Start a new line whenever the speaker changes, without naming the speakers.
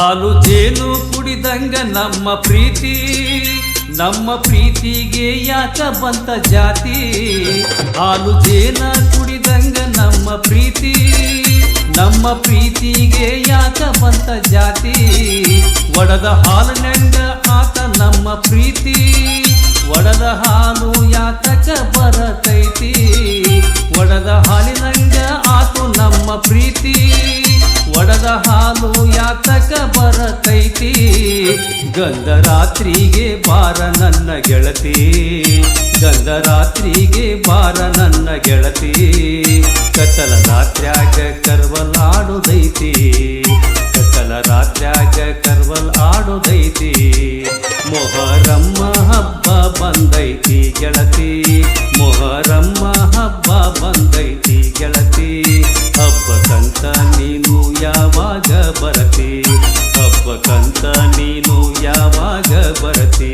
ಹಾಲು ಜೇನು ಕುಡಿದಂಗ ನಮ್ಮ ಪ್ರೀತಿ, ನಮ್ಮ ಪ್ರೀತಿಗೆ ಯಾಕ ಬಂತ ಜಾತಿ? ಹಾಲು ಜೇನ ಕುಡಿದಂಗ ನಮ್ಮ ಪ್ರೀತಿ, ನಮ್ಮ ಪ್ರೀತಿಗೆ ಯಾಕ ಬಂತ ಜಾತಿ? ಒಡದ ಹಾಲಿನಂಗ ಆತ ನಮ್ಮ ಪ್ರೀತಿ, ಒಡದ ಹಾಲು ಯಾತಕ ಬರತೈತಿ? ಒಡದ ಹಾಲಿನಂಗ ಆತು ನಮ್ಮ ಪ್ರೀತಿ. ಬರತೈತಿ ಗಂಧರಾತ್ರಿಗೆ ಬಾರ ನನ್ನ ಗೆಳತಿ. ಗಂಧರಾತ್ರಿಗೆ ಬಾರ ನನ್ನ ಗೆಳತಿ. ಕತ್ತಲ ರಾತ್ರ್ಯಾಗ ಕರ್ವಲ್ ಆಡುದೈತಿ. ಕತ್ತಲ ರಾತ್ರ್ಯಾಗ ಕರ್ವಲ್ ಆಡುದೈತಿ. ಮೊಹರಮ್ಮ ಹಬ್ಬ ಬಂದೈತಿ ಗೆಳತಿ. ಮೊಹರಮ್ಮ ಹಬ್ಬ ಬಂದೈತಿ ಗೆಳತಿ. ಹಬ್ಬ ಸಂತ ನೀನು ಯಾವಾಗ ಬರತಿ? ಹಬ್ಬಕ್ಕಂತ ನೀನು ಯಾವಾಗ ಬರತಿ?